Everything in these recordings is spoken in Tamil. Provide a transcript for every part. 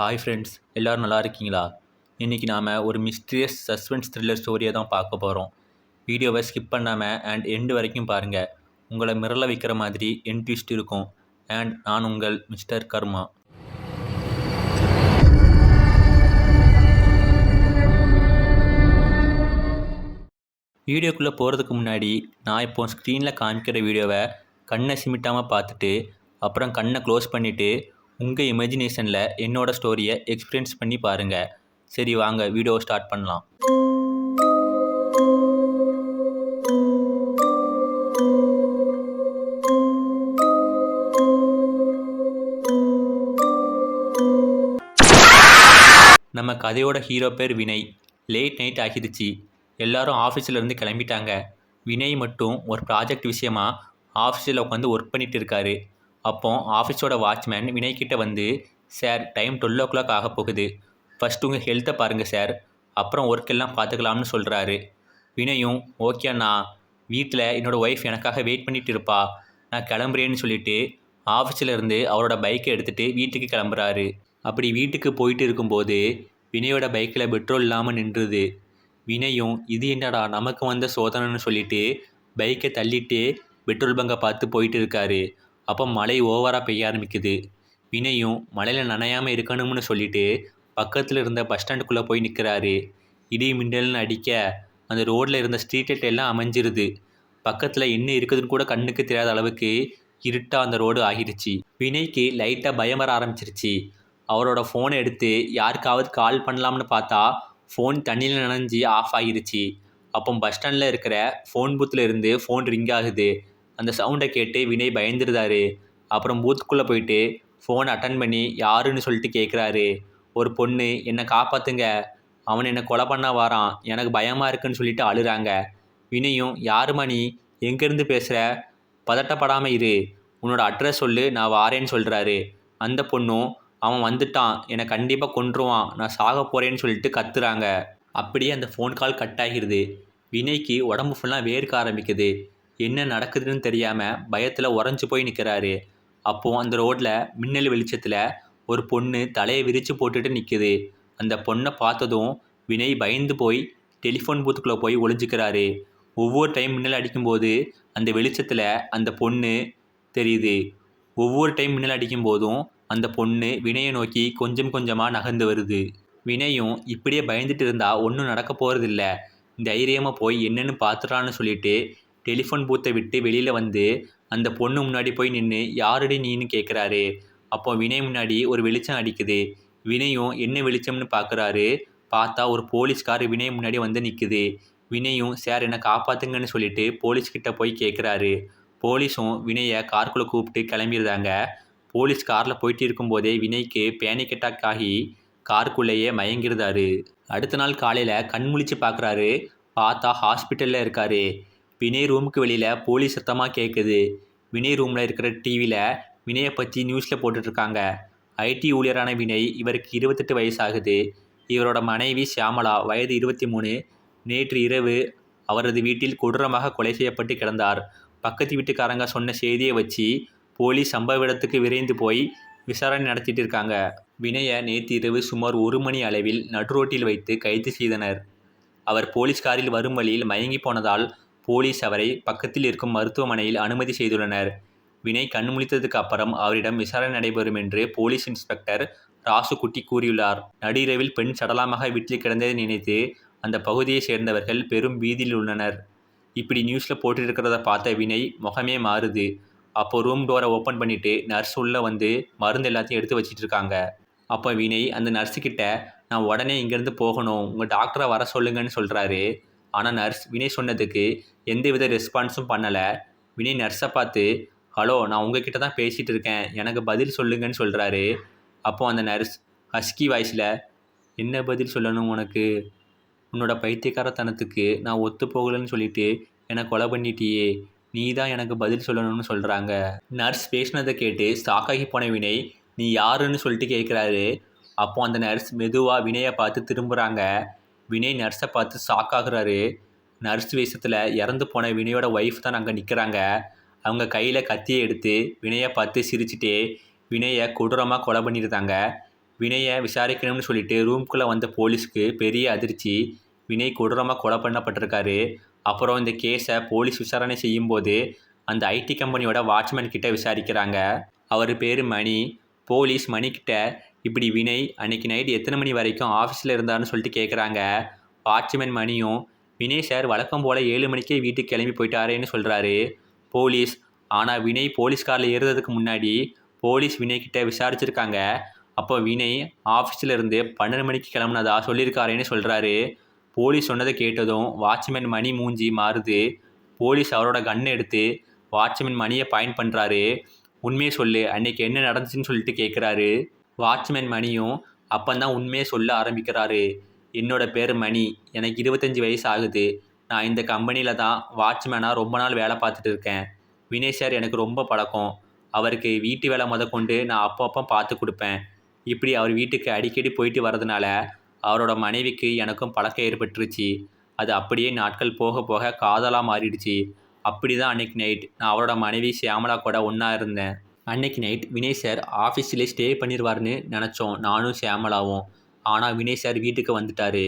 ஹாய் ஃப்ரெண்ட்ஸ் எல்லோரும் நல்லா இருக்கீங்களா? இன்றைக்கி நாம் ஒரு மிஸ்டீரியஸ் சஸ்பென்ஸ் த்ரில்லர் ஸ்டோரியை தான் பார்க்க போகிறோம் வீடியோவை ஸ்கிப் பண்ணாமல் அண்ட் எண்டு வரைக்கும் பாருங்கள் உங்களை மிரள வைக்கிற மாதிரி என் ட்விஸ்ட் இருக்கும். அண்ட் நான் உங்கள் மிஸ்டர் கர்மா. வீடியோக்குள்ளே போகிறதுக்கு முன்னாடி நான் இப்போ ஸ்க்ரீனில் காமிக்கிற வீடியோவை கண்ணை சிமிட்டாமல் பார்த்துட்டு அப்புறம் கண்ணை க்ளோஸ் பண்ணிவிட்டு உங்கள் இமேஜினேஷனில் என்னோடய ஸ்டோரியை எக்ஸ்பீரியன்ஸ் பண்ணி பாருங்கள் சரி வாங்க வீடியோவை ஸ்டார்ட் பண்ணலாம். நம்ம கதையோட ஹீரோ பேர் வினய். லேட் நைட் ஆகிடுச்சு. எல்லாரும் ஆஃபீஸில் இருந்து கிளம்பிட்டாங்க. வினய் மட்டும் ஒரு ப்ராஜெக்ட் விஷயமா ஆஃபீஸில் உட்காந்து ஒர்க் பண்ணிட்டு இருக்காரு. அப்போ ஆஃபீஸோட வாட்ச்மேன் வினய்கிட்ட வந்து sir time twelve o'clock ஆக போகுது. ஃபஸ்ட்டு உங்கள் ஹெல்த்தை பாருங்கள் சார். அப்புறம் ஒர்க் எல்லாம் பார்த்துக்கலாம்னு சொல்கிறாரு வினயும் ஓகே அண்ணா. வீட்டில் என்னோடய ஒய்ஃப் எனக்காக வெயிட் பண்ணிட்டு இருப்பா. நான் கிளம்புறேன்னு சொல்லிட்டு ஆஃபீஸில் இருந்து அவரோட பைக்கை எடுத்துகிட்டு வீட்டுக்கு கிளம்புறாரு. அப்படி வீட்டுக்கு போயிட்டு இருக்கும்போது வினயோட பைக்கில் பெட்ரோல் இல்லாமல் நின்றுது. வினயும் இது என்னடா நமக்கு வந்த சோதனைன்னு சொல்லிட்டு பைக்கை தள்ளிட்டு பெட்ரோல் பங்கை பார்த்து போயிட்டு இருக்காரு. அப்போ மழை ஓவராக பெய்ய ஆரம்பிக்குது. வினயும் மழையில் நனையாமல் இருக்கணும்னு சொல்லிட்டு பக்கத்தில் இருந்த பஸ் ஸ்டாண்டுக்குள்ளே போய் நிற்கிறாரு இடி மின்னல்னு அடிக்க அந்த ரோட்டில் இருந்த ஸ்ட்ரீட் லைட் எல்லாம் அமைஞ்சிருது. பக்கத்தில் என்ன இருக்குதுன்னு கூட கண்ணுக்கு தெரியாத அளவுக்கு இருட்டாக அந்த ரோடு ஆகிடுச்சு வினய்க்கு லைட்டாக பயம் வர ஆரம்பிச்சிருச்சு. அவரோட ஃபோனை எடுத்து யாருக்காவது கால் பண்ணலாம்னு பார்த்தா ஃபோன் தண்ணியில் நனைஞ்சி ஆஃப் ஆகிருச்சு. அப்போ பஸ் ஸ்டாண்டில் இருக்கிற ஃபோன் பூத்தில் இருந்து ஃபோன் ரிங் ஆகுது. அந்த சவுண்டை கேட்டு வினய் பயந்துருந்தாரு அப்புறம் பூத்துக்குள்ளே போயிட்டு ஃபோன் அட்டன் பண்ணி யாருன்னு சொல்லிட்டு கேட்குறாரு ஒரு பொண்ணு என்னை காப்பாற்றுங்க அவன் என்னை கொலை பண்ண வாரான். எனக்கு பயமாக இருக்குன்னு சொல்லிட்டு அழுகிறாங்க வினயும் யாருமா நீ? எங்கேருந்து பேசுகிற பதட்டப்படாமல் இரு. உன்னோட அட்ரஸ் சொல்லு நான் வாரேன்னு சொல்கிறாரு அந்த பொண்ணும் அவன் வந்துட்டான். என்னை கண்டிப்பாக கொன்றுவான். நான் சாக போகிறேன்னு சொல்லிட்டு கத்துறாங்க. அப்படியே அந்த ஃபோன் கால் கட் ஆகிருது. வினய்க்கு உடம்பு ஃபுல்லாக வேர்க்க ஆரம்பிக்குது. என்ன நடக்குதுன்னு தெரியாமல் பயத்தில் உறைஞ்சி போய் நிற்கிறாரு அப்போது அந்த ரோட்டில் மின்னல் வெளிச்சத்தில் ஒரு பொண்ணு தலையை விரித்து போட்டுட்டு நிற்குது அந்த பொண்ணை பார்த்ததும் வினய் பயந்து போய் டெலிஃபோன் பூத்துக்குள்ளே போய் ஒளிஞ்சிக்கிறாரு. ஒவ்வொரு டைம் மின்னல் அடிக்கும்போது அந்த வெளிச்சத்தில் அந்த பொண்ணு தெரியுது. ஒவ்வொரு டைம் மின்னல் அடிக்கும் போதும் அந்த பொண்ணு வினயை நோக்கி கொஞ்சம் கொஞ்சமாக நகர்ந்து வருது. வினயும் இப்படியே பயந்துட்டு இருந்தால் ஒன்றும் நடக்க போகிறதில்ல தைரியமாக போய் என்னென்னு பார்த்துட்றான்னு சொல்லிட்டு டெலிஃபோன் பூத்தை விட்டு வெளியில் வந்து அந்த பொண்ணு முன்னாடி போய் நின்று யாரடி நீன்னு கேட்குறாரு அப்போ வினய் முன்னாடி ஒரு வெளிச்சம் அடிக்குது. வினயும் என்ன வெளிச்சம்னு பார்க்குறாரு பார்த்தா ஒரு போலீஸ்கார் வினய் முன்னாடி வந்து நிற்குது வினயும் சார் என்னை காப்பாற்றுங்கன்னு சொல்லிட்டு போலீஸ்கிட்ட போய் கேட்குறாரு போலீஸும் வினயை கார்க்குள்ளே கூப்பிட்டு கிளம்பிடுறாங்க. போலீஸ் காரில் போயிட்டு இருக்கும்போதே வினய்க்கு பேனிக் அட்டாக் ஆகி காருக்குள்ளேயே மயங்கிருந்தாரு அடுத்த நாள் காலையில் கண் முழிச்சு பார்க்குறாரு பார்த்தா ஹாஸ்பிட்டலில் இருக்காரு. வினய் ரூமுக்கு வெளியில் போலீஸ் சத்தமாக கேட்குது வினய் ரூமில் இருக்கிற டிவியில் வினயை பற்றி நியூஸில் போட்டுட்ருக்காங்க. ஐடி ஊழியரான வினய் இவருக்கு இருபத்தெட்டு வயசாகுது. இவரோட மனைவி ஷியாமலா வயது இருபத்தி மூணு நேற்று இரவு அவரது வீட்டில் கொடூரமாக கொலை செய்யப்பட்டு கிடந்தார். பக்கத்து வீட்டுக்காரங்க சொன்ன செய்தியை வச்சு போலீஸ் சம்பவ இடத்துக்கு விரைந்து போய் விசாரணை நடத்திட்டு இருக்காங்க. வினயை நேற்று இரவு சுமார் ஒரு மணி அளவில் நடுரோட்டில் வைத்து கைது செய்தனர். அவர் போலீஸ் காரில் வரும் வழியில் மயங்கி போனதால் போலீஸ் அவரை பக்கத்தில் இருக்கும் மருத்துவமனையில் அனுமதி செய்துள்ளனர். வினய் கண் முழித்ததுக்கு அப்புறம் அவரிடம் விசாரணை நடைபெறும் என்று போலீஸ் இன்ஸ்பெக்டர் ராசுகுட்டி கூறியுள்ளார். நடிரவில் பெண் சடலமாக வீட்டில் கிடந்ததை நினைத்து அந்த பகுதியை சேர்ந்தவர்கள் பெரும் பீதியில் உள்ளனர். இப்படி நியூஸில் போட்டிருக்கிறத பார்த்த வினய் முகமே மாறுது. அப்போ ரூம் டோரை ஓப்பன் பண்ணிவிட்டு நர்ஸ் உள்ளே வந்து மருந்து எல்லாத்தையும் எடுத்து வச்சிட்டு இருக்காங்க. அப்போ வினய் அந்த நர்ஸுக்கிட்ட நான் உடனே இங்கேருந்து போகணும். உங்கள் டாக்டரை வர சொல்லுங்கன்னு சொல்கிறாரு ஆனால் நர்ஸ் வினய் சொன்னதுக்கு எந்தவித ரெஸ்பான்ஸும் பண்ணலை. வினய் நர்ஸை பார்த்து ஹலோ நான் உங்ககிட்ட தான் பேசிகிட்டு இருக்கேன். எனக்கு பதில் சொல்லுங்கன்னு சொல்கிறாரு அப்போது அந்த நர்ஸ் ஹஸ்கி வாய்ஸில் என்ன பதில் சொல்லணும் உனக்கு? உன்னோட பைத்தியக்காரத்தனத்துக்கு நான் ஒத்து போகலைன்னு சொல்லிட்டு என்னை கொலை பண்ணிட்டியே. நீ தான் எனக்கு பதில் சொல்லணும்னு சொல்கிறாங்க நர்ஸ் பேசினதை கேட்டு ஸ்டாக்காகி போன வினை நீ யாருன்னு சொல்லிட்டு கேட்குறாரு அப்போ அந்த நர்ஸ் மெதுவாக வினையை பார்த்து திரும்புகிறாங்க வினய் நர்ஸை பார்த்து ஷாக் ஆகுறாரு. நர்ஸ் வேஷத்தில் இறந்து போன வினயோட ஒய்ஃப் தான் அங்கே நிற்கிறாங்க அவங்க கையில் கத்தியை எடுத்து வினயை பார்த்து சிரிச்சுட்டே வினயை கொடூரமாக கொலை பண்ணியிருந்தாங்க வினயை விசாரிக்கணும்னு சொல்லிட்டு ரூம்குள்ளே வந்த போலீஸ்க்கு பெரிய அதிர்ச்சி. வினய் கொடூரமாக கொலை பண்ணப்பட்டிருக்காரு. அப்புறம் இந்த கேஸை போலீஸ் விசாரணை செய்யும்போது அந்த ஐடி கம்பெனியோட வாட்ச்மேன் கிட்ட விசாரிக்கிறாங்க. அவர் பேர் மணி. போலீஸ் மணிக்கிட்ட இப்படி வினய் அன்னைக்கு நைட் எத்தனை மணி வரைக்கும் ஆஃபீஸில் இருந்தாருன்னு சொல்லிட்டு கேட்குறாங்க வாட்ச்மேன் மணியும் வினய் சார் வழக்கம் போல் ஏழு மணிக்கே வீட்டுக்கு கிளம்பி போயிட்டாரேன்னு சொல்கிறாரு போலீஸ் ஆனால் வினய் போலீஸ் காரில் ஏறுறதுக்கு முன்னாடி போலீஸ் வினய்கிட்ட விசாரிச்சிருக்காங்க. அப்போ வினய் ஆஃபீஸில் இருந்து பன்னெண்டு மணிக்கு கிளம்புனதா சொல்லியிருக்காரேன்னு சொல்கிறாரு போலீஸ் சொன்னதை கேட்டதும் வாட்ச்மேன் மணி மூஞ்சி மாறுது. போலீஸ் அவரோட கன்னை எடுத்து வாட்ச்மேன் மணியை பாயிண்ட் பண்ணுறாரு உண்மையை சொல்லு. அன்னைக்கு என்ன நடந்துச்சுன்னு சொல்லிட்டு கேட்குறாரு வாட்ச்மேன் மணியும் அப்போ தான் உண்மையை சொல்ல ஆரம்பிக்கிறாரு. என்னோட பேர் மணி. எனக்கு இருபத்தஞ்சி வயசு ஆகுது. நான் இந்த கம்பெனியில் தான் வாட்ச்மேனாக ரொம்ப நாள் வேலை பார்த்துட்டு இருக்கேன். வினய் சார் எனக்கு ரொம்ப பழக்கம். அவருக்கு வீட்டு வேலை முத கொண்டு நான் அப்பப்போ பார்த்து கொடுப்பேன். இப்படி அவர் வீட்டுக்கு அடிக்கடி போயிட்டு வரதுனால அவரோட மனைவிக்கு எனக்கும் பழக்கம் ஏற்பட்டுருச்சு. அது அப்படியே நாட்கள் போக போக காதலாக மாறிடுச்சு. அப்படி தான் அன்னைக்கு நைட் நான் அவரோட மனைவி சியாமலா கூட ஒன்றா இருந்தேன். அன்னைக்கு நைட் வினய் சார் ஆஃபீஸ்லேயே ஸ்டே பண்ணிடுவார்னு நினச்சோம். நானும் சியாமலாவும் ஆனால் வினய் சார் வீட்டுக்கு வந்துட்டாரு.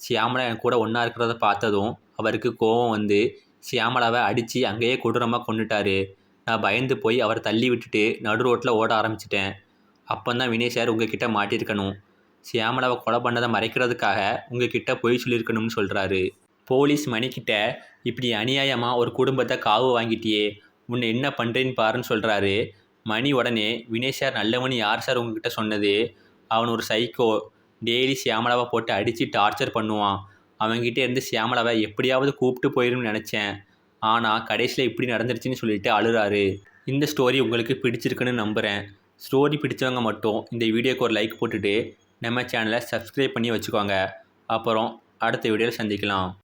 சியாமலா என் கூட ஒன்றா இருக்கிறத பார்த்ததும் அவருக்கு கோபம் வந்து சியாமலாவை அடித்து அங்கேயே கொடூரமாக கொண்டுட்டாரு நான் பயந்து போய் அவரை தள்ளி விட்டுட்டு நடு ரோட்டில் ஓட ஆரம்பிச்சிட்டேன். அப்போ தான் வினய் சார் உங்ககிட்ட மாட்டியிருக்கணும். சியாமலாவை கொலை பண்ணதை மறைக்கிறதுக்காக உங்ககிட்ட பொய் சொல்லியிருக்கணும்னு சொல்கிறாரு போலீஸ் மணிக்கிட்ட இப்படி அநியாயமாக ஒரு குடும்பத்தை காவு வாங்கிட்டியே உன்னை என்ன பண்ணுறேன்னு பாருன்னு சொல்கிறாரு மணி உடனே வினய் சார் நல்லவனு யார் சார் உங்ககிட்ட சொன்னது? அவன் ஒரு சைக்கோ டெய்லி சியாமலாவை போட்டு அடித்து டார்ச்சர் பண்ணுவான். அவன்கிட்ட இருந்து சியாமலாவை எப்படியாவது கூப்பிட்டு போயிடும்னு நினச்சேன். ஆனால் கடைசியில் இப்படி நடந்துருச்சுன்னு சொல்லிட்டு அழுறாரு. இந்த ஸ்டோரி உங்களுக்கு பிடிச்சிருக்குன்னு நம்புகிறேன் ஸ்டோரி பிடிச்சவங்க மட்டும் இந்த வீடியோக்கு ஒரு லைக் போட்டுட்டு நம்ம சேனலை சப்ஸ்கிரைப் பண்ணி வச்சுக்கோங்க. அப்புறம் அடுத்த வீடியோவில் சந்திக்கலாம்.